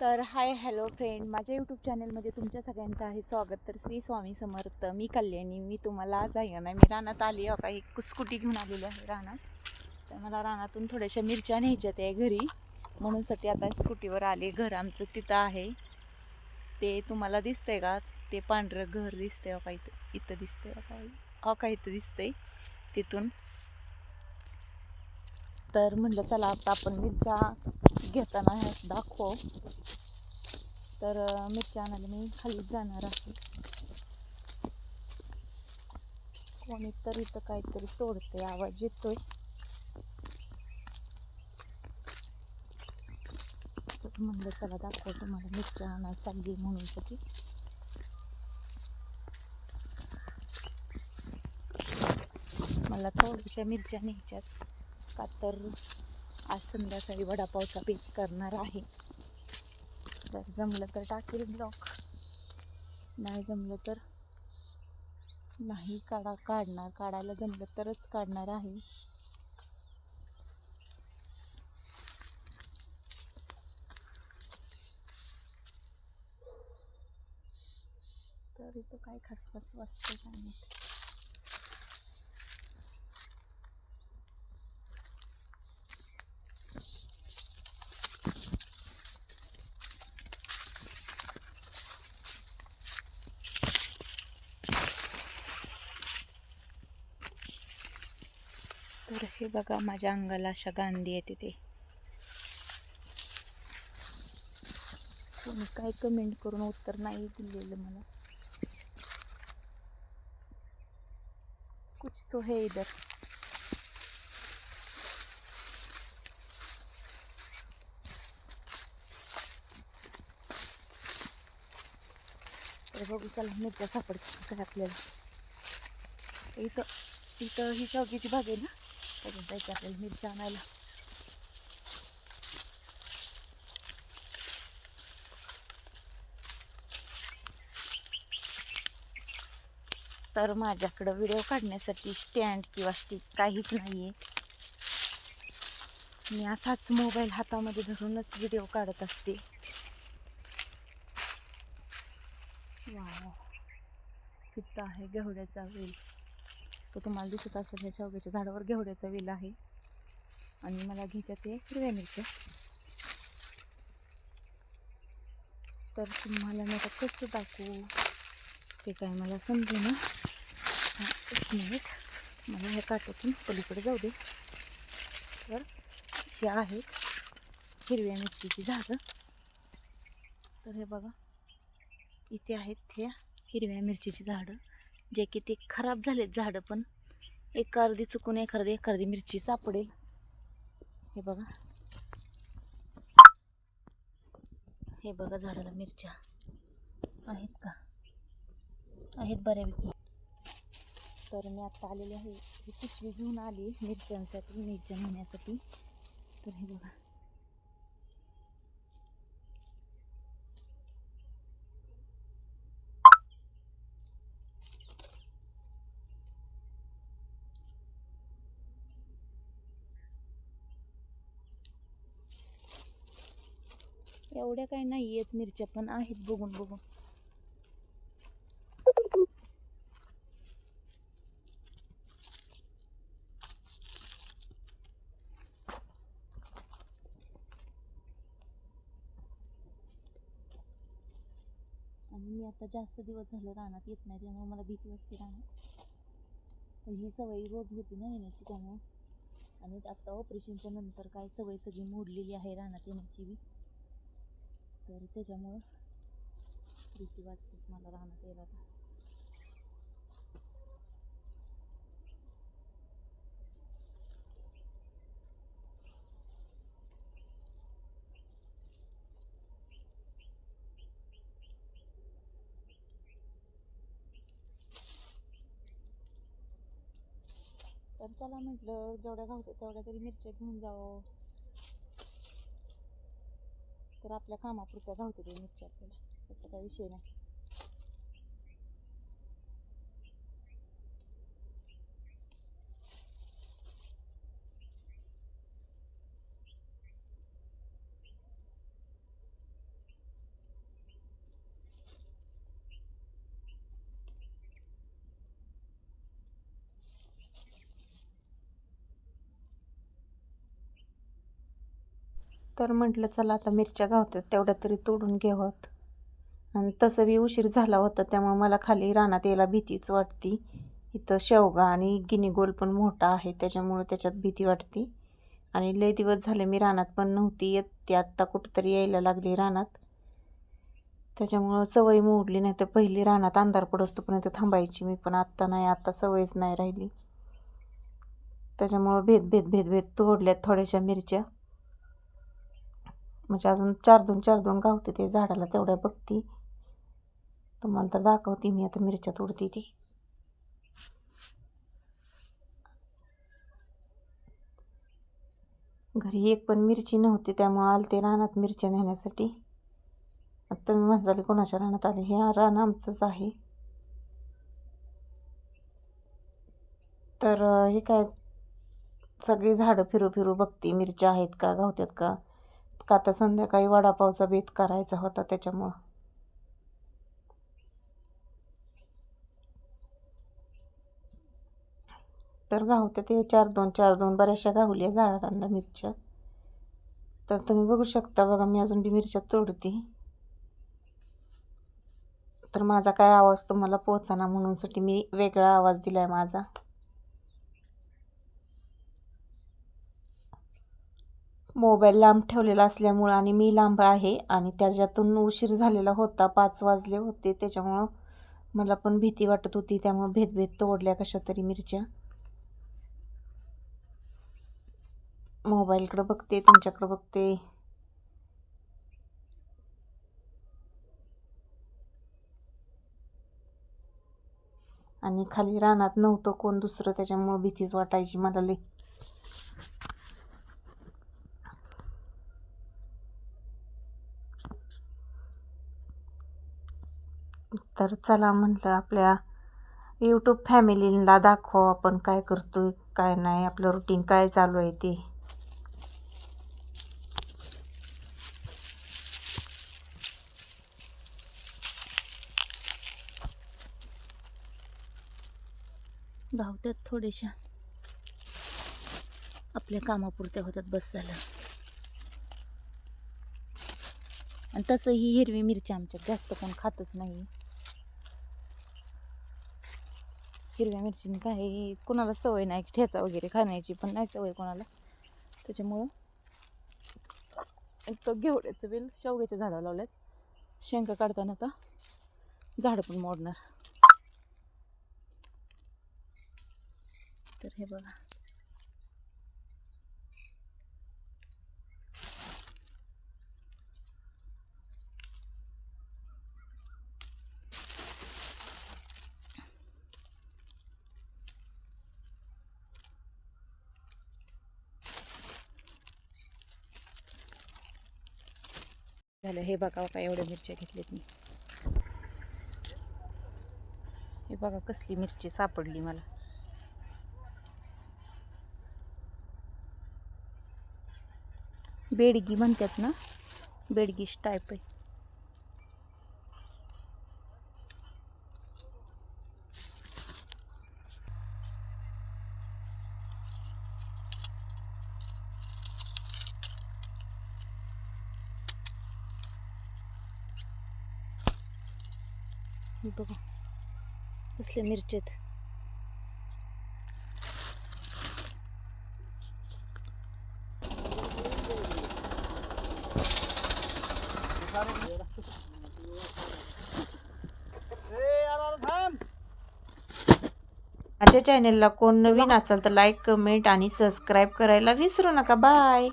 तर hi hello friend माझ्या YouTube चॅनलमध्ये तुमच्या सगळ्यांचं आहे स्वागत. तर श्री स्वामी समर्थ मी कल्याणी. मी तुम्हाला आज आहे ना मी रानात आली आहे. का एक स्कूटी घेऊन आलेली आहे रानात. तर मला रानातून थोड्याशा मिरच्या न्यायच्यात आहे घरी. म्हणूनसाठी आता स्कूटीवर आले. घर आमचं तिथं आहे. ते तुम्हाला दिसतंय का? ते पांढरं घर दिसतंय. का इथं इथं दिसतंय. का हो का इथं दिसतंय. तिथून. तर म्हणलं चला आता आपण मिरच्या घेताना ह्यात दाखव. तर मिरच्या आणायला मी खालीच जाणार आहे. कोणी तर इथं काहीतरी तोडते आवाज येतोय. तर म्हणलं चला दाखव तुम्हाला मिरच्या आणाय चालली म्हणून साठी मला थोड्याशा मिरच्या न्यायच्यात. का तर आज संध्याकाळी वडापावचा बेत करणार आहे. जर जमलं तर टाकेल ब्लॉक नाही जमलं तर नाही काढा काढणार. काढायला जमलं तरच काढणार आहे. तर इथं काय खसखस वाजते काय तर हे बघा माझ्या अंगाला अशा गांधी येते ते कोणी काय कमेंट करून उत्तर नाही दिलेलं मला. कुछ तो है इधर. तर बघू चला मिरच्या सापडते काय आपल्याला. इथं इथं ही शेवग्याची बाग आहे ना? अजून जायचं आपल्याला मिरच्या आणायला तर माझ्याकडं व्हिडिओ काढण्यासाठी स्टँड किंवा स्टिक काहीच नाही आहे मी असाच मोबाईल हातामध्ये धरूनच व्हिडिओ काढत असते. वाव किती आहे गवड्याचा वेल तो तुम्हाला दिसत असेल ह्या शेवग्याच्या झाडावर घेवड्याचा वेल आहे. आणि मला घ्यायच्या ते हिरव्या मिरच्या. तर तुम्हाला मी आता कसं दाखवू ते काय मला समजे ना. एक मिनिट. मला ह्या काटातून पलीकडे जाऊ दे. तर हे आहेत हिरव्या मिरचीची झाडं. तर हे बघा इथे आहेत ह्या हिरव्या मिरचीची झाडं. जे की ते खराब झालेत झाडं पण. एक अर्धी चुकून एखादी एखादी मिरची सापडेल. हे बघा. हे बघा झाडाला मिरच्या. आहेत का? आहेत बऱ्यापैकी. तर मी आता आलेली आहे. ही पिशवी घेऊन आली मिरच्यांसाठी मिरच्या नेण्यासाठी. तर हे बघा. एवढ्या काही नाही आहेत मिरच्या पण आहेत बघून बघून. आणि मी आता जास्त दिवस झालं रानात येत नाही त्यामुळे मला भीती वाटते रानात. ही सवय रोज होती ना येण्याची त्यामुळे. आणि आता ऑपरेशनच्या नंतर काय सवय सगळी मोडलेली आहे रानात येण्याची बी. तर त्याच्यामुळं भीती वाटतेच मला राहण्यात यायला आता. तर चला म्हटलं जेवढ्या गावतात तेवढ्या तरी मिरच्या घेऊन जावं तर आपल्या कामापुरत्या धावते ते मिरच्या आपल्याला त्याचा काही विषय नाही. तर म्हटलं चला आता मिरच्या गावतात तेवढ्या तरी तोडून घ्यावात आणि तसं बी उशीर झाला होता त्यामुळे मला खाली रानात यायला भीतीच वाटती. इथं शेवगा आणि गिनी गोल पण मोठा आहे त्याच्यामुळं त्याच्यात भीती वाटते. आणि लय दिवस झाले मी रानात पण नव्हती येत ती आत्ता कुठंतरी यायला लागली रानात. त्याच्यामुळं सवय मोडली नाही तर पहिली रानात अंधार पडत इथं थांबायची मी पण आत्ता नाही आत्ता सवयच नाही राहिली. त्याच्यामुळं भेद भेद भेद भेद तोडल्यात थोड्याशा मिरच्या. म्हणजे अजून चार दोन चार दोन गावते ते झाडाला तेवढ्या बघती. तुम्हाला तर दाखवते मी आता मिरच्या तोडते ती. घरी एक पण मिरची नव्हती त्यामुळं आलते रानात मिरच्या नेण्यासाठी. आता तुम्ही म्हणाले कोणाच्या रानात आले? हे रान आमचंच आहे. तर हे काय? सगळी झाडं फिरू फिरू बघती मिरच्या आहेत का गावत्यात का? का आता संध्याकाळी वडापावचा बेत करायचा होता त्याच्यामुळं. तर गावते ते चार दोन चार दोन बऱ्याचशा गावल्या झाडांना मिरच्या. तर तुम्ही बघू शकता बघा मी अजून बी मिरच्या तोडते. तर माझा काय आवाज तुम्हाला पोहोचाना म्हणूनसाठी मी वेगळा आवाज दिला आहे माझा. मोबाईल लांब ठेवलेला असल्यामुळं आणि मी लांब आहे आणि त्याच्यातून उशीर झालेला होता पाच वाजले होते. त्याच्यामुळं मला पण भीती वाटत होती. त्यामुळं भेदभेद तोडल्या कशा तरी मिरच्या. मोबाईलकडं बघते तुमच्याकडं बघते. आणि खाली रानात नव्हतं कोण दुसरं त्याच्यामुळं भीतीच वाटायची मला लई. तर चला म्हटलं आपल्या यूट्यूब फॅमिलीला दाखवा आपण काय करतो आहे काय नाही आपलं रुटीन काय चालू आहे ते. धावत्यात थोड्याशा आपल्या कामापुरत्या होतात बस झालं. आणि तसंही हिरवी मिरची आमच्यात जास्त कोण खातच नाही. हिरव्या मिरची काही कोणाला सवय नाही ठेचा वगैरे खाण्याची पण नाही सवय कोणाला. त्याच्यामुळं एक तर घेवड्याचं बिल शेवग्याच्या झाडं लावल्यात. शेंगा काढताना आता झाडं पण मोडणार. तर हे बघा. झालं. हे बघा का एवढ्या मिरच्या घेतल्यात मी. हे बघा कसली मिरची सापडली मला. बेडगी म्हणतात ना? बेडगीच टाईप आहे. बघा कसल्या मिरचेत माझ्या चॅनेलला कोण नवीन असेल तर लाईक कमेंट आणि सबस्क्राईब करायला विसरू नका. बाय